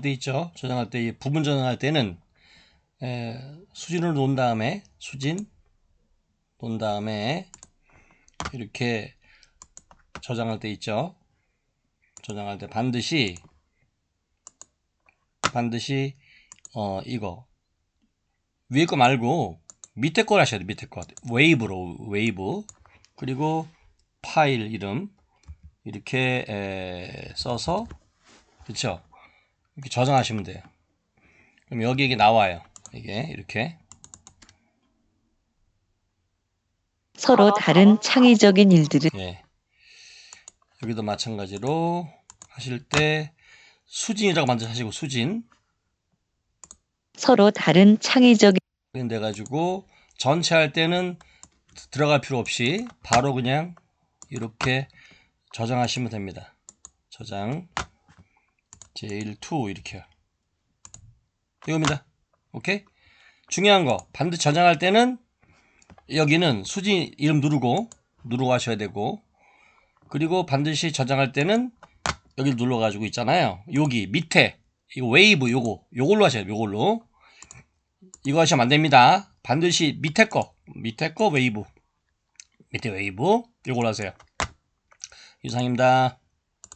돼 있죠. 저장할 때이 부분 저장할 때는 에, 수진을 놓은 다음에 수진 놓은 다음에 이렇게 저장할 때 있죠. 저장할 때 반드시 반드시 어 이거 위에 거 말고 밑에 걸 하셔야 돼 밑에 거 웨이브로 웨이브 그리고 파일 이름 이렇게 에, 써서 그쵸 이렇게 저장하시면 돼요. 그럼 여기 이게 나와요. 이게 이렇게. 서로 다른 창의적인 일들을 예. 여기도 마찬가지로 하실 때 수진이라고 먼저 하시고 수진. 서로 다른 창의적인 돼 가지고 전체 할 때는 들어갈 필요 없이 바로 그냥 이렇게 저장하시면 됩니다. 저장 j1 이렇게요. 이겁니다. 오케이? 중요한 거 반드시 저장할 때는 여기는 수진 이름 누르고 누르고 하셔야 되고 그리고 반드시 저장할 때는 여기 눌러 가지고 있잖아요. 여기 밑에 이거 웨이브 요거 요걸로 하셔야 돼요. 요걸로 이거 하시면 안 됩니다. 반드시 밑에 거, 밑에 거 웨이브. 밑에 웨이브. 이걸로 하세요. 이상입니다.